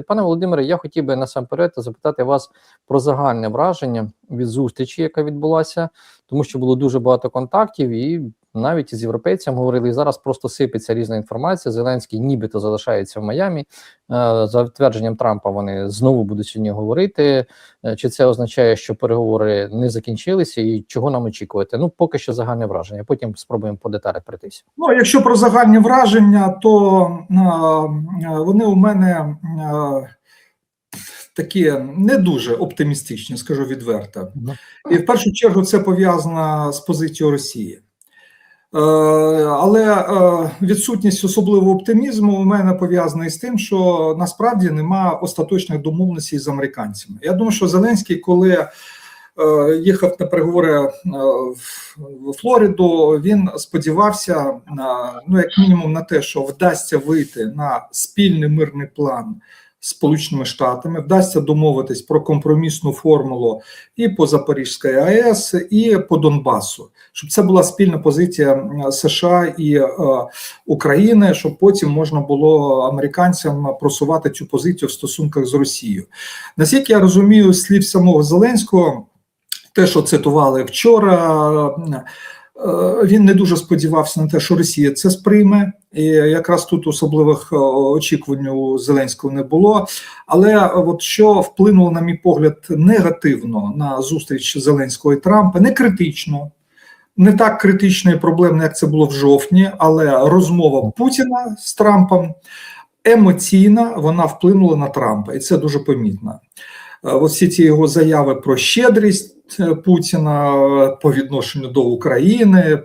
Пане Володимире, я хотів би насамперед запитати вас про загальне враження від зустрічі, яка відбулася, тому що було дуже багато контактів, і навіть із європейцями говорили, і зараз просто сипеться різна інформація. Зеленський нібито залишається в Майамі. Е, За твердженням Трампа вони знову будуть сьогодні говорити. Е, Чи це означає, що переговори не закінчилися, і чого нам очікувати? Ну, поки що загальне враження. Потім спробуємо по деталях прийтися. Ну, якщо про загальні враження, то е, вони у мене такі не дуже оптимістичні, скажу відверто. І в першу чергу це пов'язано з позицією Росії. Е, але е, відсутність особливого оптимізму у мене пов'язана із тим, що насправді нема остаточних домовленостей з американцями. Я думаю, що Зеленський, коли е, їхав на переговори в- Флориду, він сподівався на ну, як мінімум, на те, що вдасться вийти на спільний мирний план Сполученими Штатами, вдасться домовитись про компромісну формулу і по Запорізькій АЕС, і по Донбасу, щоб це була спільна позиція США і е, України, щоб потім можна було американцям просувати цю позицію в стосунках з Росією. Наскільки я розумію, слів самого Зеленського, те, що цитували вчора. Е, Він не дуже сподівався на те, що Росія це сприйме, і якраз тут особливих е, очікувань у Зеленського не було. Але от що вплинуло, на мій погляд, негативно на зустріч Зеленського і Трампа, не критично, не так критично і проблемно, як це було в жовтні, але розмова Путіна з Трампом емоційна вона вплинула на Трампа, і це дуже помітно. Е, От всі ці його заяви про щедрість е, Путіна е, по відношенню до України, е,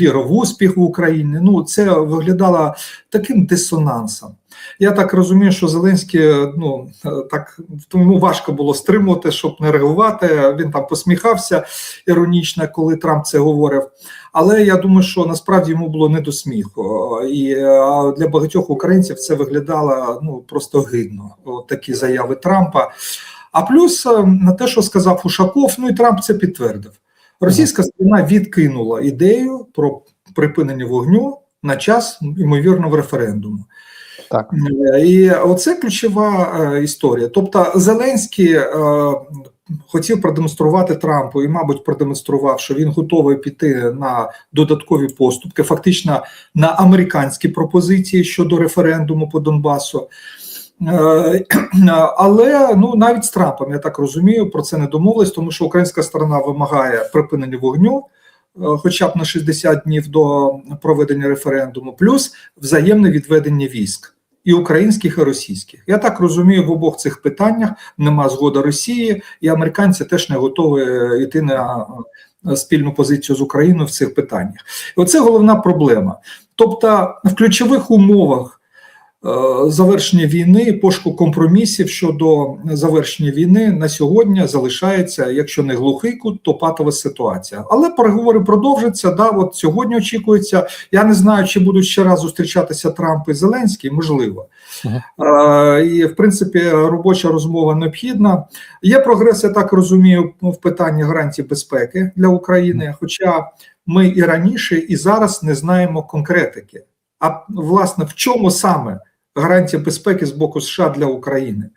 віра в успіх в Україні. Ну це виглядало таким дисонансом. Я так розумію, що Зеленський е, ну е, так тому важко було стримувати, щоб не реагувати. Він там посміхався іронічно, коли Трамп це говорив. Але я думаю, що насправді йому було не до сміху, і е, для багатьох українців це виглядало ну просто гидно. От такі заяви Трампа. А плюс е, на те, що сказав Ушаков, ну і Трамп це підтвердив. Російська сторона відкинула ідею про припинення вогню на час ймовірного референдуму. Так. Е, І оце ключова е, історія. Тобто, Зеленський хотів продемонструвати Трампу і, мабуть, продемонстрував, що він готовий піти на додаткові поступки, фактично на американські пропозиції щодо референдуму по Донбасу. Е, Але ну навіть з Трампом, я так розумію, про це не домовились, тому що українська сторона вимагає припинення вогню, е, хоча б на 60 днів до проведення референдуму, плюс взаємне відведення військ. І українських, і російських. Я так розумію, в обох цих питаннях нема згоди Росії, і американці теж не готові йти на е, спільну позицію з Україною в цих питаннях. І оце головна проблема. Тобто, в ключових умовах е, завершення війни, пошуку компромісів щодо завершення війни на сьогодні залишається, якщо не глухий кут, то патова ситуація. Але переговори продовжаться. Да, от сьогодні очікується. Я не знаю, чи будуть ще раз зустрічатися Трамп і Зеленський, можливо. Е, І в принципі робоча розмова необхідна. Є прогрес, я так розумію, в питанні гарантій безпеки для України. Хоча ми і раніше, і зараз не знаємо конкретики. А власне в чому саме гарантія безпеки з боку США для України?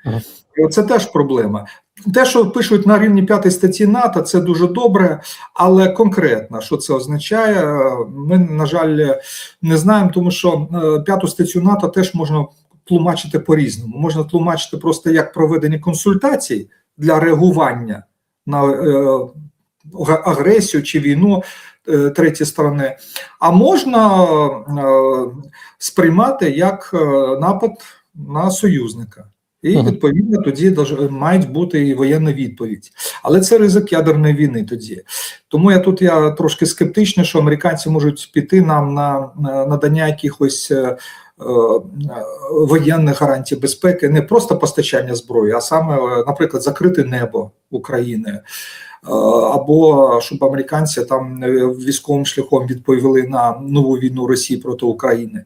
І це теж проблема. Те, що пишуть на рівні п'ятої статті НАТО, це дуже добре, але конкретно, що це означає, ми, на жаль, не знаємо, тому що е, п'яту статтю НАТО теж можна тлумачити по-різному. Можна тлумачити просто як проведення консультацій для реагування на е, агресію чи війну третьої сторони, а можна е, сприймати як е, напад на союзника. І відповідно тоді мають бути і воєнна відповідь. Але це ризик ядерної війни тоді. Тому я тут я трошки скептичний, що американці можуть піти нам на, на надання якихось. е, е, Воєнних гарантій безпеки не просто постачання зброї, а саме, е, наприклад, закрити небо України, е, або щоб американці там е, військовим шляхом відповіли на нову війну Росії проти України.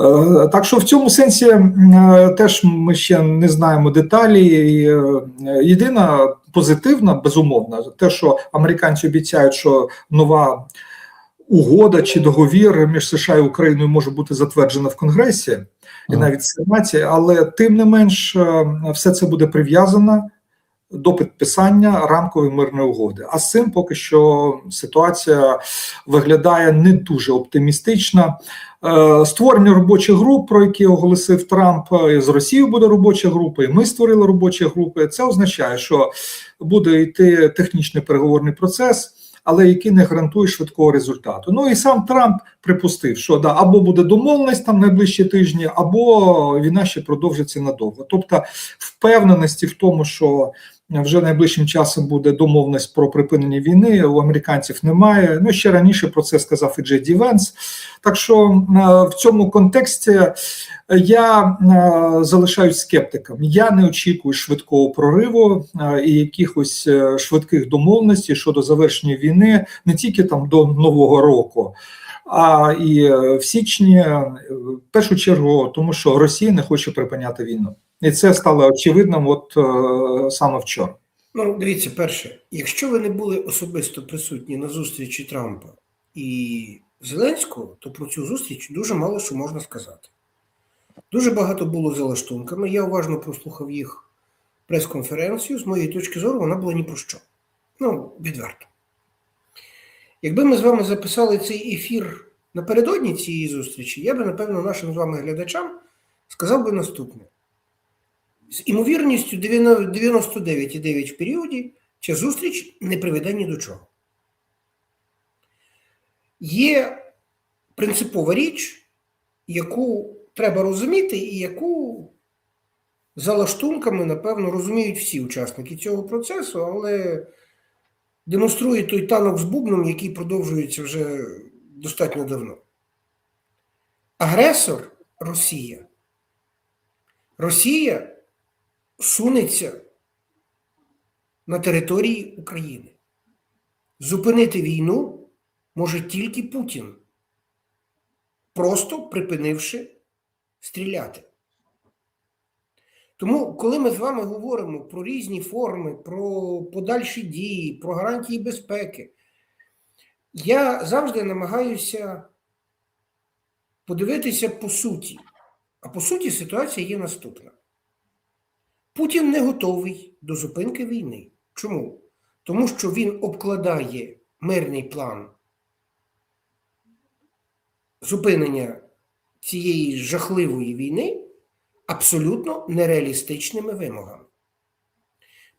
Е, Так що в цьому сенсі е, теж ми ще не знаємо деталі. Е, Єдина позитивна, безумовно, те, що американці обіцяють, що нова угода чи договір між США і Україною може бути затверджена в Конгресі і навіть в Сенаті, але тим не менш е, все це буде прив'язано до підписання рамкової мирної угоди. А з цим поки що ситуація виглядає не дуже оптимістично. Е, Створення робочих груп, про які оголосив Трамп, е, з Росією буде робоча група, і ми створили робочі групи. Це означає, що буде йти технічний переговорний процес. Але який не гарантує швидкого результату. Ну і сам Трамп припустив, що да або буде домовленість там найближчі тижні, або війна ще продовжиться надовго. Тобто, впевненості в тому, що вже найближчим часом буде домовленість про припинення війни. У американців немає. Ну ще раніше про це сказав і Джей Ді Венс. Так що е, в цьому контексті я е, залишаюсь скептиком. Я не очікую швидкого прориву е, і якихось е, швидких домовленостей щодо завершення війни не тільки там до нового року. А і е, в січні, е, в першу чергу, тому що Росія не хоче припиняти війну, і це стало очевидним. От е, саме вчора. Ну, дивіться, перше, якщо ви не були особисто присутні на зустрічі Трампа і Зеленського, то про цю зустріч дуже мало що можна сказати. Дуже багато було за лаштунками. Я уважно прослухав їх прес-конференцію. З моєї точки зору, вона була ні про що. Ну, відверто. Якби ми з вами записали цей ефір напередодні цієї зустрічі, я би, напевно, нашим з вами глядачам сказав би наступне. З імовірністю 99,9 в періоді ця зустріч не приведе ні до чого. Є принципова річ, яку треба розуміти, і яку за лаштунками, напевно, розуміють всі учасники цього процесу, але демонструє той танок з бубном, який продовжується вже достатньо давно. Агресор Росія. Росія сунеться на території України. Зупинити війну може тільки Путін, просто припинивши стріляти. Тому, коли ми з вами говоримо про різні форми, про подальші дії, про гарантії безпеки, я завжди намагаюся подивитися по суті. А по суті, ситуація є наступна. Путін не готовий до зупинки війни. Чому? Тому що він обкладає мирний план зупинення цієї жахливої війни абсолютно нереалістичними вимогами.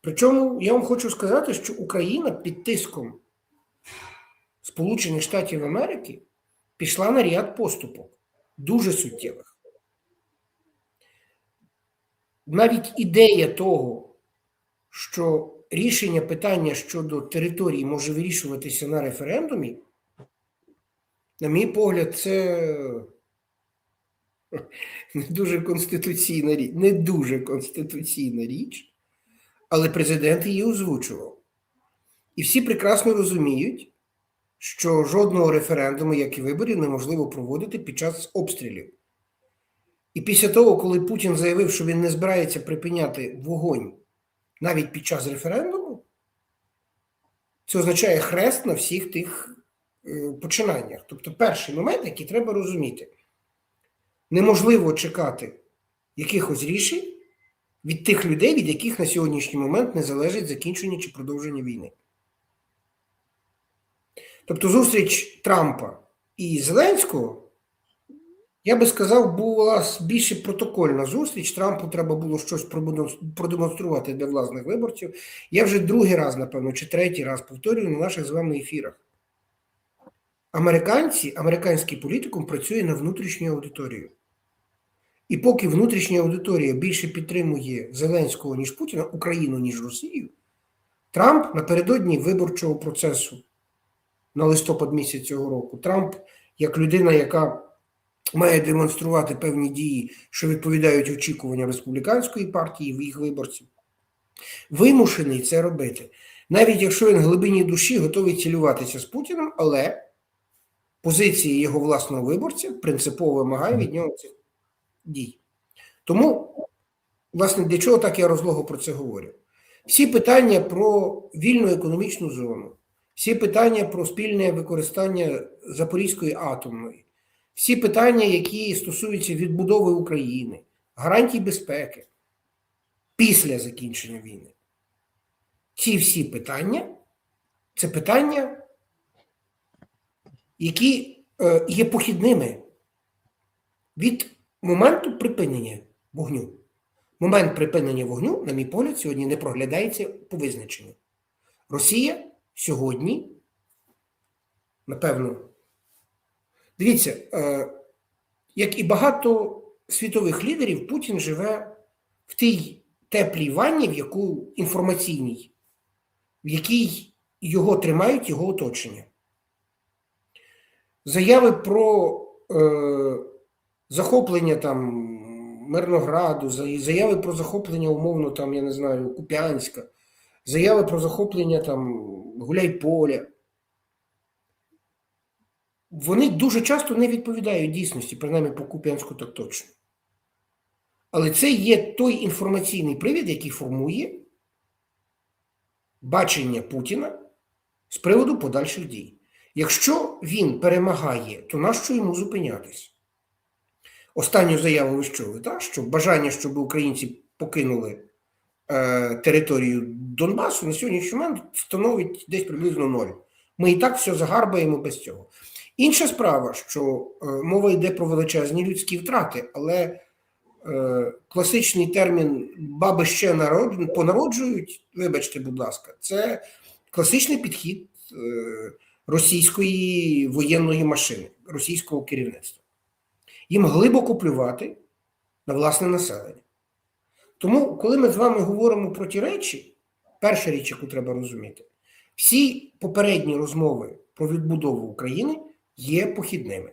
Причому я вам хочу сказати, що Україна під тиском Сполучених Штатів Америки пішла на ряд поступок, дуже суттєвих. Навіть ідея того, що рішення питання щодо території може вирішуватися на референдумі, на мій погляд, це не дуже конституційна річ, не дуже конституційна річ, але президент її озвучував. І всі прекрасно розуміють, що жодного референдуму, як і виборів, неможливо проводити під час обстрілів. І після того, коли Путін заявив, що він не збирається припиняти вогонь навіть під час референдуму, це означає хрест на всіх тих е, починаннях. Тобто, перший момент, який треба розуміти, неможливо чекати якихось рішень від тих людей, від яких на сьогоднішній момент не залежить закінчення чи продовження війни. Тобто, зустріч Трампа і Зеленського. Я би сказав, була більше протокольна зустріч. Трампу треба було щось продемонструвати для власних виборців. Я вже другий раз, напевно, чи третій раз повторюю на наших з вами ефірах. Американці, американський політикум працює на внутрішню аудиторію. І поки внутрішня аудиторія більше підтримує Зеленського, ніж Путіна, Україну, ніж Росію, Трамп напередодні виборчого процесу на листопад місяць цього року, Трамп, як людина, яка має демонструвати певні дії, що відповідають очікуванням республіканської партії в їх виборців, вимушений це робити. Навіть якщо він в глибині душі готовий цілюватися з Путіним, але позиції його власного виборця принципово вимагає від нього цих дій. Тому, власне, для чого так я розлого про це говорю? Всі питання про вільну економічну зону, всі питання про спільне використання Запорізької атомної, всі питання, які стосуються відбудови України, гарантій безпеки після закінчення війни. Ці всі питання це питання, які е, є похідними від моменту припинення вогню. Момент припинення вогню, на мій погляд, сьогодні не проглядається по визначенню. Росія сьогодні, напевно, дивіться, е, як і багато світових лідерів, Путін живе в тій теплій ванні, в яку інформаційній, в якій його тримають його оточення. Заяви про е, захоплення там Мирнограду, заяви про захоплення, умовно, там, я не знаю, Куп'янська, заяви про захоплення там Гуляйполя. Вони дуже часто не відповідають дійсності, принаймні по Куп'янську так точно. Але це є той інформаційний привід, який формує бачення Путіна з приводу подальших дій. Якщо він перемагає, то нащо йому зупинятись? Останню заяву ви чули, так? що бажання, щоб українці покинули е, територію Донбасу на сьогоднішній момент становить десь приблизно ноль. Ми і так все загарбаємо без цього. Інша справа, що е, мова йде про величезні людські втрати, але е, класичний термін баби ще народ, понароджують, вибачте, будь ласка, це класичний підхід е, російської воєнної машини, російського керівництва. Їм глибоко плювати на власне населення. Тому, коли ми з вами говоримо про ті речі, перша річ, яку треба розуміти, всі попередні розмови про відбудову України є похідними.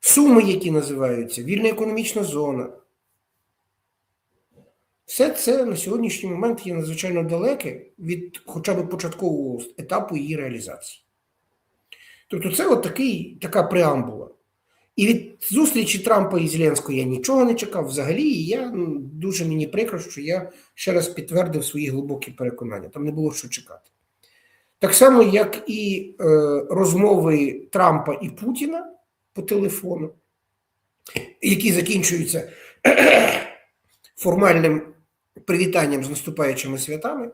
Суми, які називаються вільна економічна зона, все це на сьогоднішній момент є надзвичайно далеке від хоча б початкового етапу її реалізації. Тобто, це от такий, така преамбула. І від зустрічі Трампа і Зеленського я нічого не чекав взагалі, і я ну, дуже мені прикро, що я ще раз підтвердив свої глибокі переконання. Там не було що чекати. Так само, як і е, розмови Трампа і Путіна по телефону, які закінчуються формальним привітанням з наступаючими святами.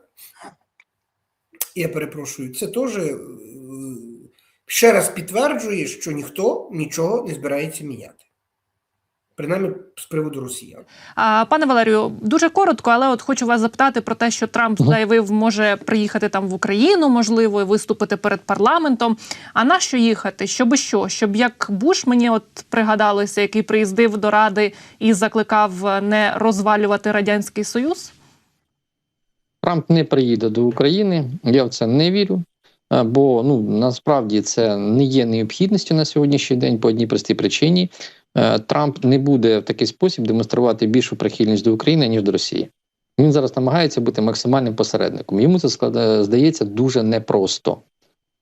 Я перепрошую, це теж е, ще раз підтверджує, що ніхто нічого не збирається міняти. Принаймні з приводу росіян. А, пане Валерію, дуже коротко, але от хочу вас запитати про те, що Трамп заявив, може приїхати там в Україну, можливо, і виступити перед парламентом. А на що їхати? Щоби що? Щоб як Буш мені от пригадалося, який приїздив до ради і закликав не розвалювати радянський союз? Трамп не приїде до України. Я в це не вірю. Бо ну насправді це не є необхідністю на сьогоднішній день по одній простій причині. Е, Трамп не буде в такий спосіб демонструвати більшу прихильність до України ніж до Росії. Він зараз намагається бути максимальним посередником. Йому це складає, здається дуже непросто.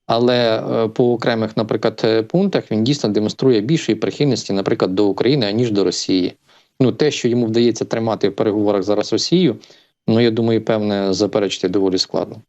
Але е, по окремих, наприклад, е, пунктах він дійсно демонструє більшої прихильності, наприклад, до України, аніж до Росії. Ну, те, що йому вдається тримати в переговорах зараз Росію, ну я думаю, певне, заперечити доволі складно.